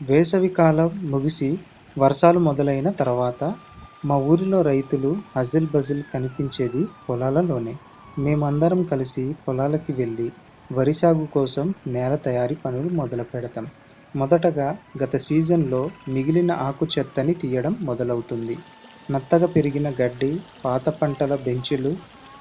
వేసవికాలం ముగిసి వర్షాలు మొదలైన తర్వాత మా ఊరిలో రైతులు హజిల్ బజిల్ కనిపించేది పొలాలలోనే. మేమందరం కలిసి పొలాలకి వెళ్ళి వరి సాగు కోసం నేల తయారీ పనులు మొదలు పెడతాం. మొదటగా గత సీజన్లో మిగిలిన ఆకు చెత్తని తీయడం మొదలవుతుంది. నత్తగా పెరిగిన గడ్డి పాత పంటల బెంచులు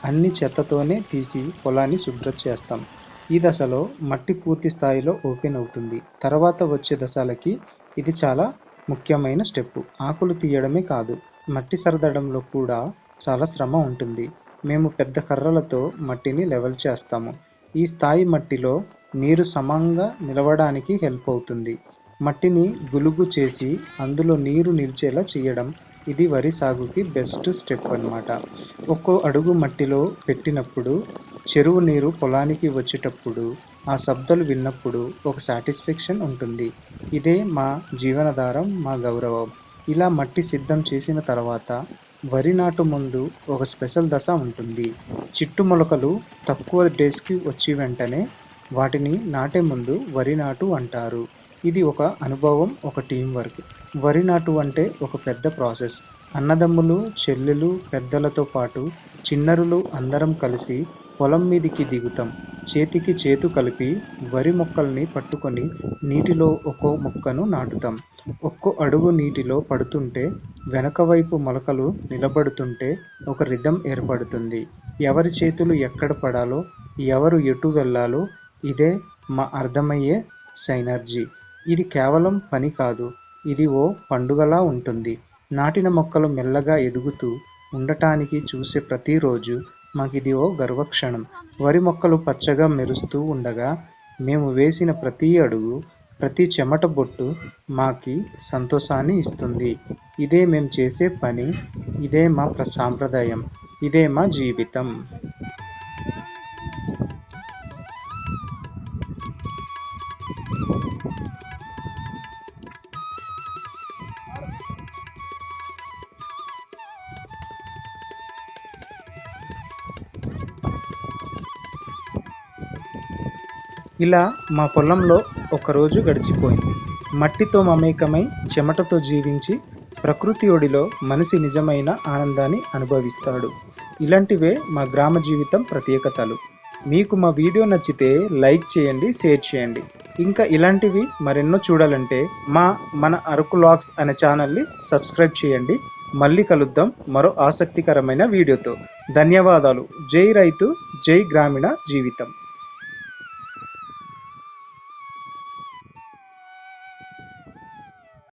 అన్ని చెత్తతోనే తీసి పొలాన్ని శుభ్రం చేస్తాం. ఈ దశలో మట్టి పూర్తి స్థాయిలో ఓపెన్ అవుతుంది. తర్వాత వచ్చే దశలకి ఇది చాలా ముఖ్యమైన స్టెప్ ఆకులు తీయడమే కాదు మట్టి సరదడంలో కూడా చాలా శ్రమ ఉంటుంది. మేము పెద్ద కర్రలతో మట్టిని లెవెల్ చేస్తాము. ఈ స్థాయి మట్టిలో నీరు సమంగా నిలవడానికి హెల్ప్ అవుతుంది. మట్టిని గులుగు చేసి అందులో నీరు నిలిచేలా చేయడం ఇది వరి సాగుకి బెస్ట్ స్టెప్ అన్నమాట. ఒక్కో అడుగు మట్టిలో పెట్టినప్పుడు చెరువు నీరు పొలానికి వచ్చేటప్పుడు ఆ శబ్దాలు విన్నప్పుడు ఒక సాటిస్ఫాక్షన్ ఉంటుంది. ఇదే మా జీవనాధారం మా గౌరవం. ఇలా మట్టి సిద్ధం చేసిన తర్వాత వరి నాటు ముందు ఒక స్పెషల్ దశ ఉంటుంది. చిట్టు మొలకలు తక్కువ డేస్కి వచ్చి వెంటనే వాటిని నాటే ముందు వరి నాటు అంటారు. ఇది ఒక అనుభవం ఒక టీం వర్క్. వరి నాటు అంటే ఒక పెద్ద ప్రాసెస్. అన్నదమ్ములు చెల్లెలు పెద్దలతో పాటు చిన్నరులు అందరం కలిసి పొలం మీదికి దిగుతాం. చేతికి చేతు కలిపి వరి మొక్కల్ని పట్టుకొని నీటిలో ఒక్కో మొక్కను నాటుతాం. ఒక్కో అడుగు నీటిలో పడుతుంటే వెనక వైపు మొలకలు నిలబడుతుంటే ఒక రిధం ఏర్పడుతుంది. ఎవరి చేతులు ఎక్కడ పడాలో ఎవరు ఎటు వెళ్ళాలో ఇదే మా అర్థమయ్యే సైనర్జీ. ఇది కేవలం పని కాదు ఇది ఓ పండుగలా ఉంటుంది. నాటిన మొక్కలు మెల్లగా ఎదుగుతూ ఉండటానికి చూసే ప్రతిరోజు మాకిది ఓ గర్వక్షణం. వరి మొక్కలు పచ్చగా మెరుస్తూ ఉండగా మేము వేసిన ప్రతి అడుగు ప్రతి చెమట బొట్టు మాకి సంతోషాన్ని ఇస్తుంది. ఇదే మేము చేసే పని ఇదే మా ప్ర సాంప్రదాయం ఇదే మా జీవితం. ఇలా మా పొలంలో ఒకరోజు గడిచిపోయింది. మట్టితో మమేకమై చెమటతో జీవించి ప్రకృతి ఒడిలో మనిషి నిజమైన ఆనందాన్ని అనుభవిస్తాడు. ఇలాంటివే మా గ్రామ జీవితం ప్రత్యేకతలు. మీకు మా వీడియో నచ్చితే లైక్ చేయండి షేర్ చేయండి. ఇంకా ఇలాంటివి మరెన్నో చూడాలంటే మా మన అరకు లాగ్స్ అనే ఛానల్ని సబ్స్క్రైబ్ చేయండి. మళ్ళీ కలుద్దాం మరో ఆసక్తికరమైన వీడియోతో. ధన్యవాదాలు. జై రైతు జై గ్రామీణ జీవితం.